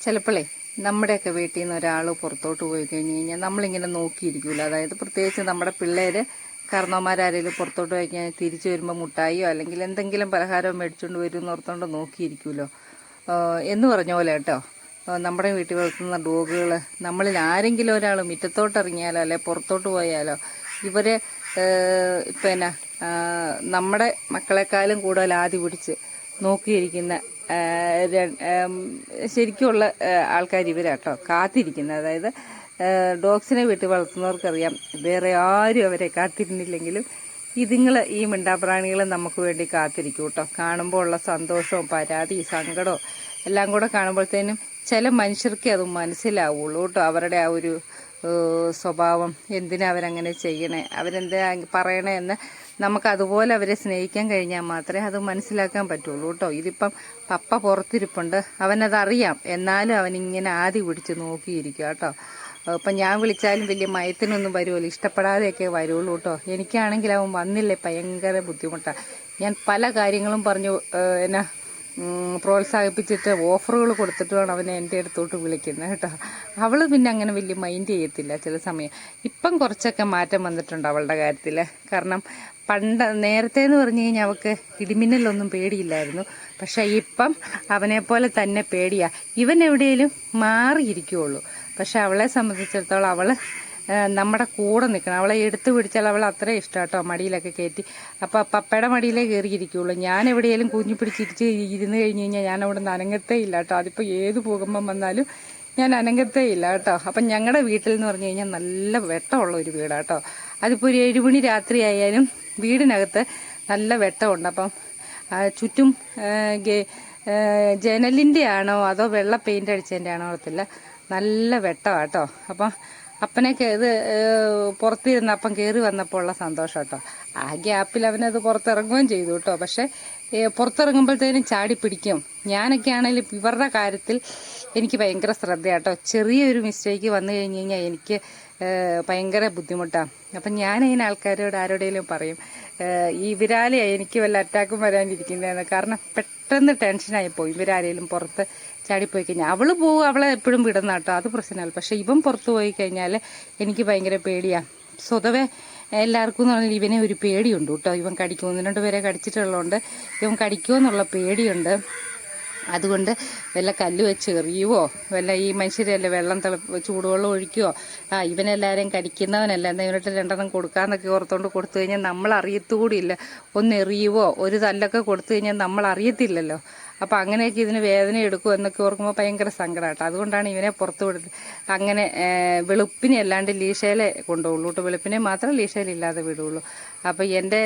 ചിലപ്പോഴേ നമ്മുടെയൊക്കെ വീട്ടിൽ നിന്ന് ഒരാൾ പുറത്തോട്ട് പോയി കഴിഞ്ഞ് കഴിഞ്ഞാൽ നമ്മളിങ്ങനെ നോക്കിയിരിക്കുമല്ലോ അതായത് പ്രത്യേകിച്ച് നമ്മുടെ പിള്ളേർ കാരണവന്മാരാരെങ്കിലും പുറത്തോട്ട് പോയി കഴിഞ്ഞാൽ തിരിച്ചു വരുമ്പോൾ മുട്ടായിയോ അല്ലെങ്കിൽ എന്തെങ്കിലും പലഹാരം മേടിച്ചുകൊണ്ട് വരും എന്ന് നോക്കിയിരിക്കുമല്ലോ എന്ന് പറഞ്ഞ പോലെ കേട്ടോ. നമ്മുടെ വീട്ടിൽ വളർത്തുന്ന ഡോഗുകൾ നമ്മളിൽ ആരെങ്കിലും ഒരാൾ മുറ്റത്തോട്ട് ഇറങ്ങിയാലോ അല്ലെ പുറത്തോട്ട് പോയാലോ ഇവർ പിന്നെ നമ്മുടെ മക്കളെക്കാളും കൂടുതൽ ആദ്യ പിടിച്ച് നോക്കിയിരിക്കുന്ന ശരിക്കുമുള്ള ആൾക്കാർ ഇവരാട്ടോ കാത്തിരിക്കുന്നത്. അതായത് ഡോഗ്സിനെ വീട്ടിൽ വളർത്തുന്നവർക്കറിയാം. വേറെ ആരും അവരെ കാത്തിരുന്നില്ലെങ്കിലും ഇതുങ്ങൾ ഈ മിണ്ടാപ്രാണികൾ നമുക്ക് വേണ്ടി കാത്തിരിക്കും കേട്ടോ. കാണുമ്പോൾ ഉള്ള സന്തോഷവും പരാതി സങ്കടവും എല്ലാം കൂടെ കാണുമ്പോഴത്തേനും ചില മനുഷ്യർക്കേ അത് മനസ്സിലാവുള്ളൂ കേട്ടോ. അവരുടെ ആ ഒരു സ്വഭാവം. എന്തിനാ അവരങ്ങനെ ചെയ്യണേ? അവരെന്താ പറയണേ എന്ന് നമുക്ക് അതുപോലെ അവരെ സ്നേഹിക്കാൻ കഴിഞ്ഞാൽ മാത്രമേ അത് മനസ്സിലാക്കാൻ പറ്റുള്ളൂ കേട്ടോ. ഇതിപ്പം പപ്പ പുറത്തിരിപ്പുണ്ട്. അവനതറിയാം. എന്നാലും അവനിങ്ങനെ ആദ്യ പിടിച്ച് നോക്കിയിരിക്കുക കേട്ടോ. ഇപ്പം ഞാൻ വിളിച്ചാലും വലിയ മയത്തിനൊന്നും വരുമല്ലോ. ഇഷ്ടപ്പെടാതെയൊക്കെ വരുള്ളൂ കേട്ടോ. എനിക്കാണെങ്കിൽ അവൻ വന്നില്ലേ? ഭയങ്കര ബുദ്ധിമുട്ടാണ് ഞാൻ പല കാര്യങ്ങളും പറഞ്ഞു എന്നാ പ്രോത്സാഹിപ്പിച്ചിട്ട് ഓഫറുകൾ കൊടുത്തിട്ട് അവനെ എന്റെ അടുത്തോട്ട് വിളിക്കുന്നത് കേട്ടോ. അവൾ പിന്നെ അങ്ങനെ വലിയ മൈൻഡ് ചെയ്യത്തില്ല ചില സമയം. ഇപ്പം കുറച്ചൊക്കെ മാറ്റം വന്നിട്ടുണ്ട് അവളുടെ കാര്യത്തിൽ കാരണം പണ്ട് നേരത്തെ എന്ന് പറഞ്ഞു കഴിഞ്ഞാൽ അവൾക്ക് ഇടിമിന്നലൊന്നും പേടിയില്ലായിരുന്നു. പക്ഷേ ഇപ്പം അവനെപ്പോലെ തന്നെ പേടിയാണ് ഇവൻ എവിടെയെങ്കിലും മാറിയിരിക്കുള്ളൂ പക്ഷെ അവളെ സംബന്ധിച്ചിടത്തോളം അവൾ നമ്മുടെ കൂടെ നിൽക്കണം അവളെ എടുത്തു പിടിച്ചാൽ അവൾ അത്രയും ഇഷ്ടം കേട്ടോ മടിയിലൊക്കെ കയറ്റി അപ്പോൾ പപ്പയുടെ മടിയിലേ കയറിയിരിക്കുള്ളൂ ഞാൻ എവിടെയെങ്കിലും കുഞ്ഞു പിടിച്ചിരിച്ച് ഇരുന്ന് കഴിഞ്ഞ് കഴിഞ്ഞാൽ ഞാൻ അവിടെ നിന്ന് അനങ്ങത്തേ ഇല്ല കേട്ടോ. അതിപ്പോൾ ഏത് ഭൂകമ്പം വന്നാലും ഞാൻ അനങ്ങത്തേ ഇല്ല കേട്ടോ. അപ്പം ഞങ്ങളുടെ വീട്ടിൽ എന്ന് പറഞ്ഞു കഴിഞ്ഞാൽ നല്ല വെട്ടമുള്ള ഒരു വീടാണ് കേട്ടോ. അതിപ്പോൾ ഒരു ഏഴുമണി രാത്രി ആയാലും വീടിനകത്ത് നല്ല വെട്ടമുണ്ട്. അപ്പം ചുറ്റും ജനലിന്റെ ആണോ അതോ വെള്ള പെയിന്റ് അടിച്ചതിന്റെ ആണോ അറിയത്തില്ല. നല്ല വെട്ടമാണ് കേട്ടോ. അപ്പം അപ്പനൊക്കെ ഇത് പുറത്തിരുന്ന് അപ്പം കയറി വന്നപ്പോൾ ഉള്ള സന്തോഷം കേട്ടോ. ആ ഗ്യാപ്പിൽ അവനത് പുറത്തിറങ്ങുകയും ചെയ്തു കേട്ടോ. പക്ഷേ പുറത്തിറങ്ങുമ്പോഴത്തേനും ചാടി പിടിക്കും. ഞാനൊക്കെ ആണെങ്കിലും ഇവരുടെ കാര്യത്തിൽ എനിക്ക് ഭയങ്കര ശ്രദ്ധയാട്ടോ ചെറിയൊരു മിസ്റ്റേക്ക് വന്നു കഴിഞ്ഞ് കഴിഞ്ഞാൽ എനിക്ക് ഭയങ്കര ബുദ്ധിമുട്ടാണ് അപ്പം ഞാൻ അതിന് ആൾക്കാരോട് ആരോടെങ്കിലും പറയും ഈ ഇവരാലെ എനിക്ക് വല്ല അറ്റാക്കും വരാനിരിക്കുന്നതെന്ന്. കാരണം പെട്ടെന്ന് ടെൻഷനായി പോയി. ഇവരാരെങ്കിലും പുറത്ത് ചാടിപ്പോയി കഴിഞ്ഞാൽ അവൾ പോവും അവളെ എപ്പോഴും വിടുന്ന കേട്ടോ. അത് പ്രശ്നമല്ല. പക്ഷെ ഇവൻ പുറത്ത് പോയി കഴിഞ്ഞാൽ എനിക്ക് ഭയങ്കര പേടിയാണ് സ്വതവേ എല്ലാവർക്കും എന്ന് പറഞ്ഞാൽ ഇവനെ ഒരു പേടിയുണ്ട് കേട്ടോ. ഇവൻ കടിക്കും ഒന്ന് രണ്ട് പേരെ കടിച്ചിട്ടുള്ളതുകൊണ്ട് ഇവൻ കടിക്കുമെന്നുള്ള പേടിയുണ്ട്. അതുകൊണ്ട് വല്ല കല്ല് വെച്ച് എറിയുവോ? വല്ല ഈ മനുഷ്യരല്ല വെള്ളം തിള ചൂടുവെള്ളം ഒഴിക്കുവോ? ആ ഇവനെല്ലാവരെയും കടിക്കുന്നവനല്ല. എന്നാൽ ഇവനിട്ട് രണ്ടെണ്ണം കൊടുക്കാന്നൊക്കെ ഓർത്തോണ്ട് കൊടുത്തു കഴിഞ്ഞാൽ നമ്മൾ അറിയത്തുകൂടിയില്ല. ഒന്ന് എറിയുവോ? ഒരു തല്ലൊക്കെ കൊടുത്തു കഴിഞ്ഞാൽ നമ്മൾ അറിയത്തില്ലല്ലോ. അപ്പം അങ്ങനെയൊക്കെ ഇതിന് വേദന എടുക്കും എന്നൊക്കെ ഓർക്കുമ്പോൾ ഭയങ്കര സങ്കടമാട്ടോ അതുകൊണ്ടാണ് ഇവനെ പുറത്തു വിടുന്നത് അങ്ങനെ വെളുപ്പിനെ അല്ലാണ്ട് ലീഷയിലെ കൊണ്ടുപോകുള്ളൂ കേട്ടോ വെളുപ്പിനെ മാത്രം ലീഷയിലില്ലാതെ വിടുള്ളൂ. അപ്പോൾ എന്റെ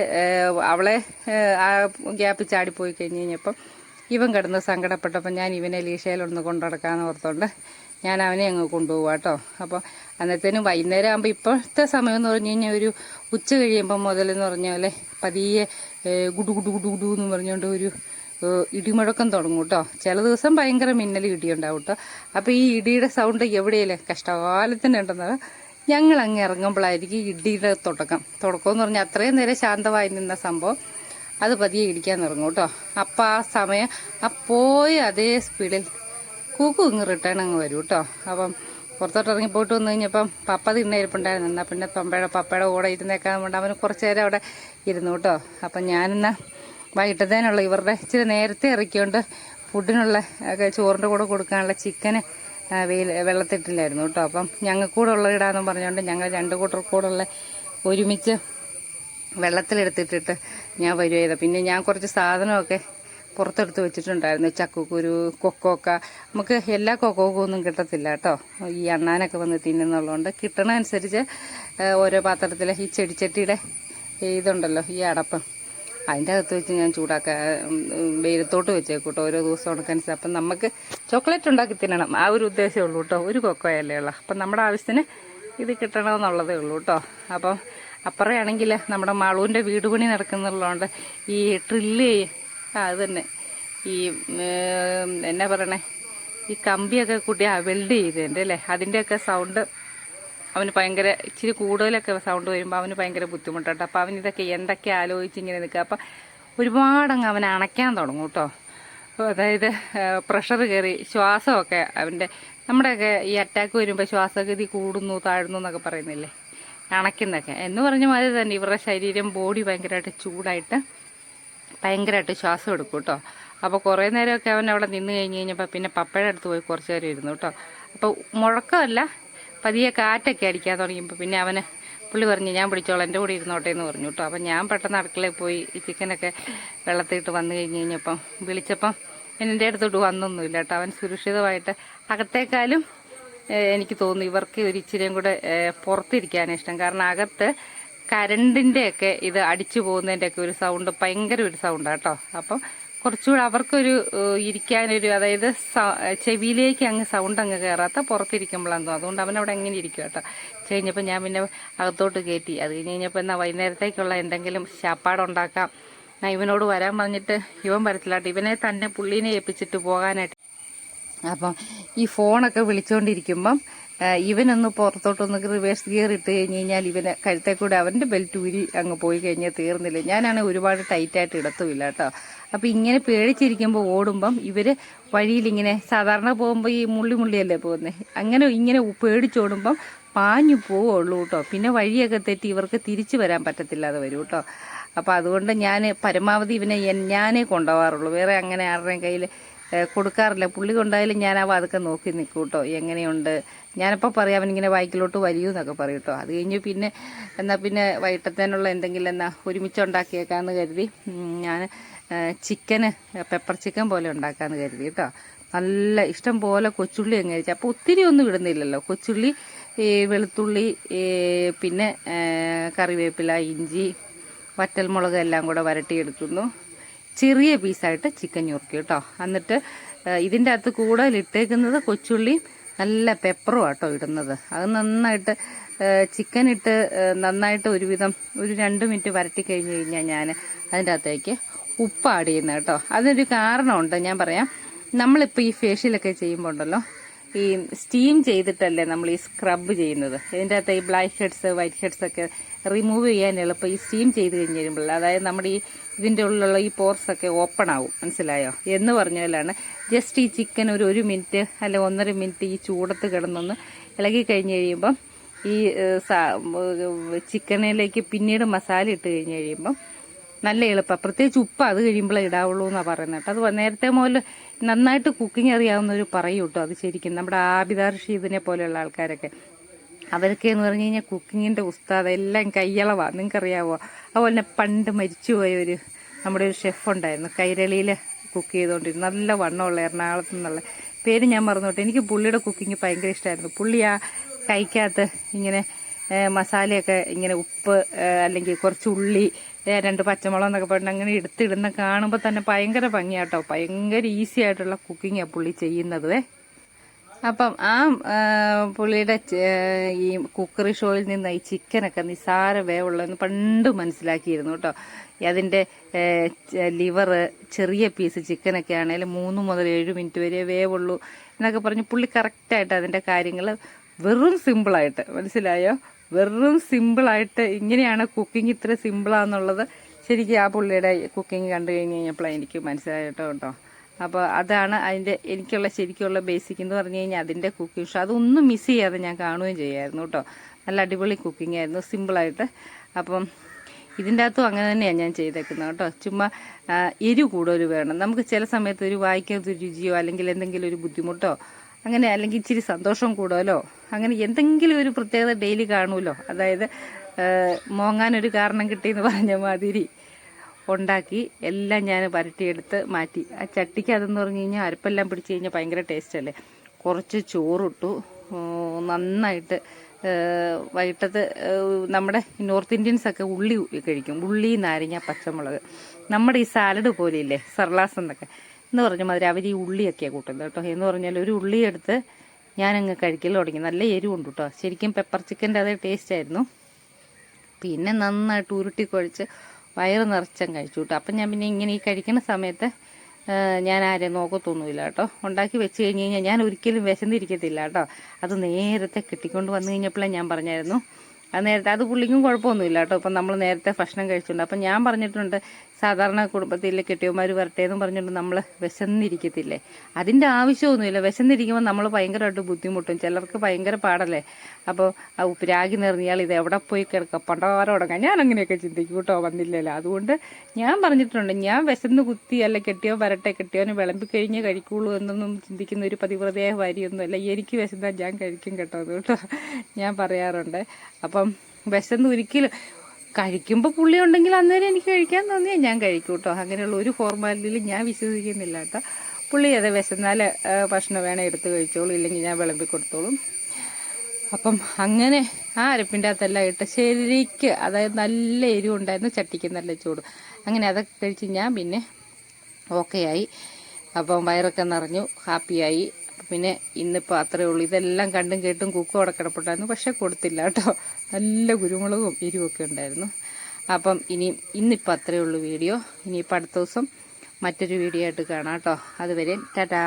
അവളെ ആ ഗ്യാപ്പ് ചാടിപ്പോയി കഴിഞ്ഞ് കഴിഞ്ഞപ്പം ഇവൻ കിടന്ന് സങ്കടപ്പെട്ടപ്പോൾ ഞാൻ ഇവനെ ലീഷയിലൊന്ന് കൊണ്ടുനടക്കാമെന്ന് ഓർത്തോണ്ട് ഞാൻ അവനെ അങ്ങ് കൊണ്ടുപോകുക കേട്ടോ അപ്പോൾ അന്നത്തേനും വൈകുന്നേരം ആകുമ്പോൾ ഇപ്പോഴത്തെ സമയം എന്ന് പറഞ്ഞു കഴിഞ്ഞാൽ ഒരു ഉച്ച കഴിയുമ്പോൾ മുതലെന്ന് പറഞ്ഞ പോലെ പതിയെ ഗുഡു ഗുഡു ഗുഡു ഗുഡു എന്ന് പറഞ്ഞുകൊണ്ട് ഒരു ഇടിമുഴക്കം തുടങ്ങും കേട്ടോ. ചില ദിവസം ഭയങ്കര മിന്നൽ ഇടിയുണ്ടാവും കേട്ടോ. അപ്പോൾ ഈ ഇടിയുടെ സൗണ്ട് എവിടെയല്ലേ? കഷ്ടകാലത്തിനുണ്ടെന്നത് ഞങ്ങൾ അങ്ങ് ഇറങ്ങുമ്പോഴായിരിക്കും ഇടിയുടെ തുടക്കം. തുടക്കം എന്ന് പറഞ്ഞാൽ അത്രയും നേരം ശാന്തമായി നിന്ന സംഭവം. അത് പതിയെ ഇടിക്കാൻ തുടങ്ങും കേട്ടോ. അപ്പം ആ സമയം ആ പോയ അതേ സ്പീഡിൽ കൂക്കു ഇങ്ങ് റിട്ടേൺ അങ്ങ് വരും കേട്ടോ. അപ്പം പുറത്തോട്ട് ഇറങ്ങി പോയിട്ട് വന്നു കഴിഞ്ഞപ്പം പപ്പ തിണ്ണയിരിപ്പുണ്ടായിരുന്നു എന്നാൽ പിന്നെ പമ്പയുടെ പപ്പയുടെ കൂടെ ഇരുന്നേക്കാൻ കൊണ്ട് അവന് കുറച്ച് നേരം അവിടെ ഇരുന്നു കേട്ടോ. അപ്പം ഞാനെന്നാ വൈകിട്ടത്തേനുള്ള ഇവരുടെ ഇച്ചിരി നേരത്തെ ഇറക്കിയോണ്ട് ഫുഡിനുള്ള ചോറിന്റെ കൂടെ കൊടുക്കാനുള്ള ചിക്കന് വെയിൽ വെള്ളത്തിട്ടില്ലായിരുന്നു കേട്ടോ. അപ്പം ഞങ്ങൾക്ക് കൂടെ ഉള്ള ഇടാന്ന് പറഞ്ഞുകൊണ്ട് ഞങ്ങൾ രണ്ട് കൂട്ടർ കൂടെ ഉള്ള ഒരുമിച്ച് വെള്ളത്തിലെടുത്തിട്ടിട്ട് ഞാൻ വരുവായത് പിന്നെ ഞാൻ കുറച്ച് സാധനമൊക്കെ പുറത്തെടുത്ത് വെച്ചിട്ടുണ്ടായിരുന്നു. ചക്കക്കുരു കൊക്കോക്ക. നമുക്ക് എല്ലാ കൊക്കോക്കൊന്നും കിട്ടത്തില്ല കേട്ടോ. ഈ അണ്ണാനൊക്കെ വന്ന് തിന്നുന്നുള്ളതുകൊണ്ട് കിട്ടണ അനുസരിച്ച് ഓരോ പാത്രത്തിൽ ഈ ചെടിച്ചട്ടിയുടെ ഇതുണ്ടല്ലോ ഈ അടപ്പം. അതിന്റെ അകത്ത് വെച്ച് ഞാൻ ചൂടാക്കാൻ വെയിലത്തോട്ട് വെച്ചേക്കൂട്ടോ ഓരോ ദിവസം ഉണക്കനുസരിച്ച്. അപ്പം നമുക്ക് ചോക്ലേറ്റ് ഉണ്ടാക്കി തിന്നണം. ആ ഒരു ഉദ്ദേശമേ ഉള്ളൂ കേട്ടോ. ഒരു കൊക്കോയല്ലേ ഉള്ളൂ. അപ്പം നമ്മുടെ ആവശ്യത്തിന് ഇത് കിട്ടണമെന്നുള്ളതേ ഉള്ളൂ കേട്ടോ. അപ്പം അപ്പുറയാണെങ്കിൽ നമ്മുടെ മാളൂന്റെ വീട് പണി നടക്കുന്നുള്ളതുകൊണ്ട് ഈ ട്രില്ല് അത് തന്നെ. ഈ എന്നാ പറയണേ? ഈ കമ്പിയൊക്കെ കൂട്ടി ആ വെൽഡ് ചെയ്തതിന്റെ അല്ലേ? അതിന്റെയൊക്കെ സൗണ്ട് അവന് ഭയങ്കര ഇച്ചിരി കൂടുതലൊക്കെ സൗണ്ട് വരുമ്പോൾ അവന് ഭയങ്കര ബുദ്ധിമുട്ടാട്ടോ അപ്പോൾ അവൻ ഇതൊക്കെ എന്തൊക്കെ ആലോചിച്ച് ഇങ്ങനെ നിൽക്കുക. അപ്പം ഒരുപാടങ്ങ് അവൻ അണയ്ക്കാൻ തുടങ്ങും കേട്ടോ. അതായത് പ്രഷർ കയറി ശ്വാസമൊക്കെ അവന്റെ നമ്മുടെയൊക്കെ ഈ അറ്റാക്ക് വരുമ്പോൾ ശ്വാസഗതി കൂടുന്നു താഴുന്നു എന്നൊക്കെ പറയുന്നില്ലേ? അണയ്ക്കുന്നൊക്കെ എന്ന് പറഞ്ഞ മാതിരി തന്നെ ഇവരുടെ ശരീരം ബോഡി ഭയങ്കരമായിട്ട് ചൂടായിട്ട് ഭയങ്കരമായിട്ട് ശ്വാസം എടുക്കും കേട്ടോ അപ്പോൾ കുറേ നേരമൊക്കെ അവൻ അവിടെ നിന്ന് കഴിഞ്ഞ് കഴിഞ്ഞപ്പോൾ പിന്നെ പപ്പയുടെ അടുത്ത് പോയി കുറച്ച് നേരം ഇരുന്നു കേട്ടോ അപ്പോൾ മുഴക്കമല്ല പതിയെ കാറ്റൊക്കെ അടിക്കാൻ തുടങ്ങിയപ്പോൾ പിന്നെ അവന് പുള്ളി പറഞ്ഞു ഞാൻ പിടിച്ചോളാം എന്റെ കൂടെ ഇരുന്നോട്ടെ എന്ന് പറഞ്ഞു കേട്ടോ അപ്പം ഞാൻ പെട്ടെന്ന് അടുക്കളയിൽ പോയി ഈ ചിക്കനൊക്കെ വെള്ളത്തിട്ട് വന്നു കഴിഞ്ഞ് കഴിഞ്ഞപ്പം വിളിച്ചപ്പം എന്റെ അടുത്തോട്ട് വന്നൊന്നുമില്ല കേട്ടോ അവൻ സുരക്ഷിതമായിട്ട് അകത്തേക്കാളും എനിക്ക് തോന്നുന്നു ഇവർക്ക് ഒരു ഇച്ചിരിയും കൂടെ പുറത്തിരിക്കാനാണ് ഇഷ്ടം. കാരണം അകത്ത് കരണ്ടിന്റെ ഒക്കെ ഇത് അടിച്ചു പോകുന്നതിന്റെ ഒക്കെ ഒരു സൗണ്ട് ഭയങ്കര ഒരു സൗണ്ടാണ് കേട്ടോ അപ്പം കുറച്ചുകൂടെ അവർക്കൊരു ഇരിക്കാനൊരു അതായത് ചെവിയിലേക്ക് അങ്ങ് സൗണ്ട് അങ്ങ് കയറാത്ത പുറത്തിരിക്കുമ്പോഴാന്ന് തോന്നും അതുകൊണ്ട് അവൻ അവിടെ എങ്ങനെ ഇരിക്കും കേട്ടോ. കഴിഞ്ഞപ്പോൾ ഞാൻ പിന്നെ അകത്തോട്ട് കയറ്റി അത് കഴിഞ്ഞ് കഴിഞ്ഞപ്പോൾ എന്നാൽ വൈകുന്നേരത്തേക്കുള്ള എന്തെങ്കിലും ശാപ്പാടുണ്ടാക്കാം ഞാൻ ഇവനോട് വരാൻ പറഞ്ഞിട്ട് ഇവൻ വരത്തില്ല ഇവനെ തന്നെ പുള്ളീനെ ഏൽപ്പിച്ചിട്ട് പോകാനായിട്ട് അപ്പം ഈ ഫോണൊക്കെ വിളിച്ചുകൊണ്ടിരിക്കുമ്പം ഇവനൊന്ന് പുറത്തോട്ടൊന്ന് റിവേഴ്സ് ഗിയർ ഇട്ട് കഴിഞ്ഞ് കഴിഞ്ഞാൽ ഇവന് കഴുത്തെ കൂടെ അവന്റെ ബെൽറ്റ് ഊരി അങ്ങ് പോയി കഴിഞ്ഞാൽ തീർന്നില്ല. ഞാനാണെങ്കിൽ ഒരുപാട് ടൈറ്റായിട്ട് ഇടത്തുമില്ല കേട്ടോ. അപ്പം ഇങ്ങനെ പേടിച്ചിരിക്കുമ്പോൾ ഓടുമ്പം ഇവർ വഴിയിലിങ്ങനെ സാധാരണ പോകുമ്പോൾ ഈ മുള്ളി മുള്ളിയല്ലേ പോകുന്നത് അങ്ങനെ ഇങ്ങനെ പേടിച്ചോടുമ്പം പാഞ്ഞു പോവുള്ളൂ കേട്ടോ. പിന്നെ വഴിയൊക്കെ തെറ്റി ഇവർക്ക് തിരിച്ചു വരാൻ പറ്റത്തില്ലാതെ വരും കേട്ടോ. അപ്പോൾ അതുകൊണ്ട് ഞാൻ പരമാവധി ഇവനെ ഞാനേ കൊണ്ടുപോകാറുള്ളൂ. വേറെ അങ്ങനെ ആരുടെയും കയ്യിൽ കൊടുക്കാറില്ല. പുള്ളി കൊണ്ടായാലും ഞാൻ ആ വാതൊക്കെ നോക്കി നിൽക്കും കേട്ടോ എങ്ങനെയുണ്ട്? ഞാനപ്പോൾ പറയാം അവനിങ്ങനെ വായിക്കിലോട്ട് വരൂ എന്നൊക്കെ പറയും കേട്ടോ. അത് കഴിഞ്ഞ് പിന്നെ എന്നാൽ പിന്നെ വൈകിട്ടത്തേനുള്ള എന്തെങ്കിലും എന്നാ ഒരുമിച്ച് ഉണ്ടാക്കിയേക്കാമെന്ന് കരുതി ഞാൻ ചിക്കന് പെപ്പർ ചിക്കൻ പോലെ ഉണ്ടാക്കാമെന്ന് കരുതി കേട്ടോ. നല്ല ഇഷ്ടം പോലെ കൊച്ചുള്ളി അങ്ങ് കഴിച്ചു അപ്പോൾ ഒത്തിരി ഒന്നും ഇടുന്നില്ലല്ലോ. കൊച്ചുള്ളി വെളുത്തുള്ളി പിന്നെ കറിവേപ്പില ഇഞ്ചി വറ്റൽമുളക് എല്ലാം കൂടെ വരട്ടിയെടുക്കുന്നു ചെറിയ പീസായിട്ട് ചിക്കൻ ഞുറുക്കി കേട്ടോ. എന്നിട്ട് ഇതിന്റെ അകത്ത് കൂടുതൽ ഇട്ടേക്കുന്നത് കൊച്ചുള്ളി നല്ല പെപ്പറും ആട്ടോ ഇടുന്നത്. അത് നന്നായിട്ട് ചിക്കൻ ഇട്ട് നന്നായിട്ട് ഒരുവിധം ഒരു രണ്ട് മിനിറ്റ് വരട്ടി കഴിഞ്ഞ് കഴിഞ്ഞാൽ ഞാൻ അതിന്റെ അകത്തേക്ക് ഉപ്പ് ആഡ് ചെയ്യുന്നത് കേട്ടോ. അതിനൊരു കാരണമുണ്ട് ഞാൻ പറയാം. നമ്മളിപ്പോൾ ഈ ഫേഷ്യലൊക്കെ ചെയ്യുമ്പോൾ ഉണ്ടല്ലോ ഈ സ്റ്റീം ചെയ്തിട്ടല്ലേ നമ്മൾ ഈ സ്ക്രബ് ചെയ്യുന്നത്? ഇതിന്റെ അകത്ത് ഈ ബ്ലാക്ക് ഹെഡ്സ് വൈറ്റ് ഹെഡ്സ് ഒക്കെ റിമൂവ് ചെയ്യാൻ എളുപ്പം ഈ സ്റ്റീം ചെയ്ത് കഴിഞ്ഞ് കഴിയുമ്പോൾ. അതായത് നമ്മുടെ ഈ ഇതിന്റെ ഉള്ളിലുള്ള ഈ പോർസ് ഒക്കെ ഓപ്പൺ ആവും. മനസ്സിലായോ? എന്ന് പറഞ്ഞാലാണ് ജസ്റ്റ് ഈ ചിക്കൻ ഒരു ഒരു മിനിറ്റ് അല്ലെ ഒന്നര മിനിറ്റ് ഈ ചൂടത്ത് കിടന്നൊന്ന് ഇളകി കഴിഞ്ഞ് കഴിയുമ്പം ഈ ചിക്കനിലേക്ക് പിന്നീട് മസാല ഇട്ട് കഴിഞ്ഞ് കഴിയുമ്പം നല്ല എളുപ്പമാണ് പ്രത്യേകിച്ച് ഉപ്പ് അത് കഴിയുമ്പോൾ ഇടാവുള്ളൂ എന്നാണ് പറയുന്നത് കേട്ടോ. അത് നേരത്തെ മുതൽ നന്നായിട്ട് കുക്കിംഗ് അറിയാവുന്നവർ പറയും കേട്ടോ അത് ശരിക്കും. നമ്മുടെ ആബിദാർ ഷീദിനെ പോലെയുള്ള ആൾക്കാരൊക്കെ. അവരൊക്കെ എന്ന് പറഞ്ഞു കഴിഞ്ഞാൽ കുക്കിങ്ങിന്റെ ഉസ്താദ് എല്ലാം കയ്യളവാ. നിങ്ങൾക്കറിയാവോ? അതുപോലെ തന്നെ പണ്ട് മരിച്ചുപോയ ഒരു നമ്മുടെ ഒരു ഷെഫ് ഉണ്ടായിരുന്നു. കൈരളിയിൽ കുക്ക് ചെയ്തുകൊണ്ടിരുന്നു നല്ല വണ്ണമുള്ള എറണാകുളത്ത് നിന്നുള്ള. പേര് ഞാൻ മറന്നോട്ടെ എനിക്ക് പുള്ളിയുടെ കുക്കിംഗ് ഭയങ്കര ഇഷ്ടമായിരുന്നു പുള്ളി ആ കൈക്കകത്ത് ഇങ്ങനെ മസാലയൊക്കെ ഇങ്ങനെ ഉപ്പ് അല്ലെങ്കിൽ കുറച്ച് ഉള്ളി രണ്ട് പച്ചമുളക് എന്നൊക്കെ പറഞ്ഞ് അങ്ങനെ എടുത്തിടുന്ന കാണുമ്പോൾ തന്നെ ഭയങ്കര ഭംഗിയാട്ടോ. ഭയങ്കര ഈസി ആയിട്ടുള്ള കുക്കിങ്ങാണ് പുള്ളി ചെയ്യുന്നത് അപ്പം ആ പുള്ളിയുടെ ഈ കുക്കറി ഷോയിൽ നിന്ന് ഈ ചിക്കനൊക്കെ നിസാര വേവുള്ളതെന്ന് പണ്ട് മനസ്സിലാക്കിയിരുന്നു കേട്ടോ. അതിന്റെ ലിവറ് ചെറിയ പീസ് ചിക്കനൊക്കെ ആണെങ്കിലും മൂന്ന് മുതൽ ഏഴ് മിനിറ്റ് വരെ വേവുള്ളൂ എന്നൊക്കെ പറഞ്ഞ് പുള്ളി കറക്റ്റായിട്ട് അതിന്റെ കാര്യങ്ങൾ വെറും സിമ്പിളായിട്ട് മനസ്സിലായോ? വെറും സിമ്പിളായിട്ട് ഇങ്ങനെയാണ് കുക്കിംഗ് ഇത്ര സിമ്പിളാന്നുള്ളത് ശരിക്കും ആ പുള്ളിയുടെ കുക്കിംഗ് കണ്ടു കഴിഞ്ഞ് കഴിഞ്ഞപ്പോഴാണ് എനിക്ക് മനസ്സിലായിട്ടോ കേട്ടോ അപ്പോൾ അതാണ് അതിന്റെ എനിക്കുള്ള ശരിക്കുള്ള ബേസിക് എന്ന് പറഞ്ഞു കഴിഞ്ഞാൽ അതിന്റെ കുക്കിംഗ് ഷോ അതൊന്നും മിസ് ചെയ്യാതെ ഞാൻ കാണുകയും ചെയ്യായിരുന്നു കേട്ടോ. നല്ല അടിപൊളി കുക്കിംഗ് ആയിരുന്നു സിമ്പിളായിട്ട് അപ്പം ഇതിന്റെ അകത്തും അങ്ങനെ തന്നെയാണ് ഞാൻ ചെയ്തേക്കുന്നത് കേട്ടോ. ചുമ്മാ എരിവ് കൂടുതൽ വേണം. നമുക്ക് ചില സമയത്ത് ഒരു വായിക്കാത്ത ഒരു രുചിയോ അല്ലെങ്കിൽ എന്തെങ്കിലും ഒരു ബുദ്ധിമുട്ടോ അങ്ങനെ അല്ലെങ്കിൽ ഇച്ചിരി സന്തോഷം കൂടുമല്ലോ അങ്ങനെ എന്തെങ്കിലും ഒരു പ്രത്യേകത ഡെയിലി കാണുമല്ലോ അതായത് മോങ്ങാനൊരു കാരണം കിട്ടിയെന്ന് പറഞ്ഞ മാതിരി ഉണ്ടാക്കി എല്ലാം ഞാൻ വരട്ടിയെടുത്ത് മാറ്റി. ആ ചട്ടിക്ക് അതെന്ന് പറഞ്ഞു കഴിഞ്ഞാൽ അരപ്പെല്ലാം പിടിച്ച് കഴിഞ്ഞാൽ ഭയങ്കര ടേസ്റ്റ് അല്ലേ? കുറച്ച് ചോറിട്ടു. നന്നായിട്ട് വൈകിട്ടത്ത് നമ്മുടെ നോർത്ത് ഇന്ത്യൻസ് ഒക്കെ ഉള്ളി കഴിക്കും. ഉള്ളി നാരങ്ങ പച്ചമുളക്. നമ്മുടെ ഈ സാലഡ് പോലെയില്ലേ? സർലാസ് എന്നൊക്കെ. എന്ന് പറഞ്ഞ മാതിരി അവർ ഈ ഉള്ളിയൊക്കെയാണ് കൂട്ടുന്നത് കേട്ടോ. എന്ന് പറഞ്ഞാൽ ഒരു ഉള്ളി എടുത്ത് ഞാനങ്ങ് കഴിക്കൽ തുടങ്ങി. നല്ല എരിവുണ്ട് കേട്ടോ. ശരിക്കും പെപ്പർ ചിക്കന്റെ അതേ ടേസ്റ്റ് ആയിരുന്നു. പിന്നെ നന്നായിട്ട് ഉരുട്ടി കുഴച്ച് വയറ് നിറച്ചം കഴിച്ചു കേട്ടോ. അപ്പം ഞാൻ പിന്നെ ഇങ്ങനെ ഈ കഴിക്കുന്ന സമയത്ത് ഞാൻ ആരെ നോക്കത്തൊന്നുമില്ല കേട്ടോ. ഉണ്ടാക്കി വെച്ച് കഴിഞ്ഞ് കഴിഞ്ഞാൽ ഞാൻ ഒരിക്കലും വിശന്നിരിക്കത്തില്ല കേട്ടോ. അത് നേരത്തെ കിട്ടിക്കൊണ്ട് വന്നു കഴിഞ്ഞപ്പോഴേ ഞാൻ പറഞ്ഞായിരുന്നു. അത് നേരത്തെ അത് പുള്ളിക്കും കുഴപ്പമൊന്നുമില്ല കേട്ടോ. ഇപ്പം നമ്മൾ നേരത്തെ ഭക്ഷണം കഴിച്ചിട്ടുണ്ട്. അപ്പം ഞാൻ പറഞ്ഞിട്ടുണ്ട് സാധാരണ കുടുംബത്തിൽ കെട്ടിയന്മാർ വരട്ടെ എന്ന് പറഞ്ഞുകൊണ്ട് നമ്മൾ വിശന്നിരിക്കത്തില്ലേ? അതിന്റെ ആവശ്യമൊന്നുമില്ല. വിശന്നിരിക്കുമ്പോൾ നമ്മൾ ഭയങ്കരമായിട്ട് ബുദ്ധിമുട്ടും. ചിലർക്ക് ഭയങ്കര പാടല്ലേ? അപ്പോൾ ആ ഉപ്പിരാഗി നിറഞ്ഞാൽ ഇത് എവിടെ പോയി കിടക്കുക പണ്ടാരോടങ്ങാം ഞാൻ അങ്ങനെയൊക്കെ ചിന്തിക്കും കേട്ടോ വന്നില്ലല്ലോ. അതുകൊണ്ട് ഞാൻ പറഞ്ഞിട്ടുണ്ട് ഞാൻ വിശന്ന് കുത്തി അല്ല കെട്ടിയോ വരട്ടെ കെട്ടിയോന് വിളമ്പി കഴിഞ്ഞ് കഴിക്കുള്ളൂ എന്നൊന്നും ചിന്തിക്കുന്ന ഒരു പതിവ്രതയ അല്ല എനിക്ക് വിശന്നാൽ ഞാൻ കഴിക്കും കേട്ടോ അത് കേട്ടോ ഞാൻ പറയാറുണ്ട്. അപ്പം വിശന്ന് ഒരിക്കലും കഴിക്കുമ്പോൾ പുള്ളി ഉണ്ടെങ്കിൽ അന്നേരം എനിക്ക് കഴിക്കാൻ തോന്നിയാൽ ഞാൻ കഴിക്കും കേട്ടോ അങ്ങനെയുള്ള ഒരു ഫോർമാലിറ്റിയിൽ ഞാൻ വിശ്വസിക്കുന്നില്ല കേട്ടോ. പുള്ളി അതെ വിശന്നാൽ ഭക്ഷണം വേണേൽ എടുത്ത് കഴിച്ചോളൂ ഇല്ലെങ്കിൽ ഞാൻ വിളമ്പി കൊടുത്തോളും. അപ്പം അങ്ങനെ ആ അരപ്പിന്റെ അകത്തെല്ലാം ഇട്ട് ശരിക്ക് അതായത് നല്ല എരിവുണ്ടായിരുന്നു ചട്ടിക്ക് നല്ല ചൂട്. അങ്ങനെ അതൊക്കെ കഴിച്ച് ഞാൻ പിന്നെ ഓക്കെ ആയി. അപ്പം വയറൊക്കെ നിറഞ്ഞു ഹാപ്പിയായി പിന്നെ ഇന്നിപ്പോൾ അത്രയേ ഉള്ളൂ. ഇതെല്ലാം കണ്ടും കേട്ടും കുക്കും അവിടെ കിടപ്പുണ്ടായിരുന്നു പക്ഷേ കൊടുത്തില്ല കേട്ടോ. നല്ല കുരുമുളകും എരിവൊക്കെ ഉണ്ടായിരുന്നു. അപ്പം ഇനി ഇന്നിപ്പോൾ അത്രയേ ഉള്ളൂ വീഡിയോ. ഇനിയിപ്പോൾ അടുത്ത ദിവസം മറ്റൊരു വീഡിയോ ആയിട്ട് കാണാം കേട്ടോ. അതുവരെ ടാറ്റാ.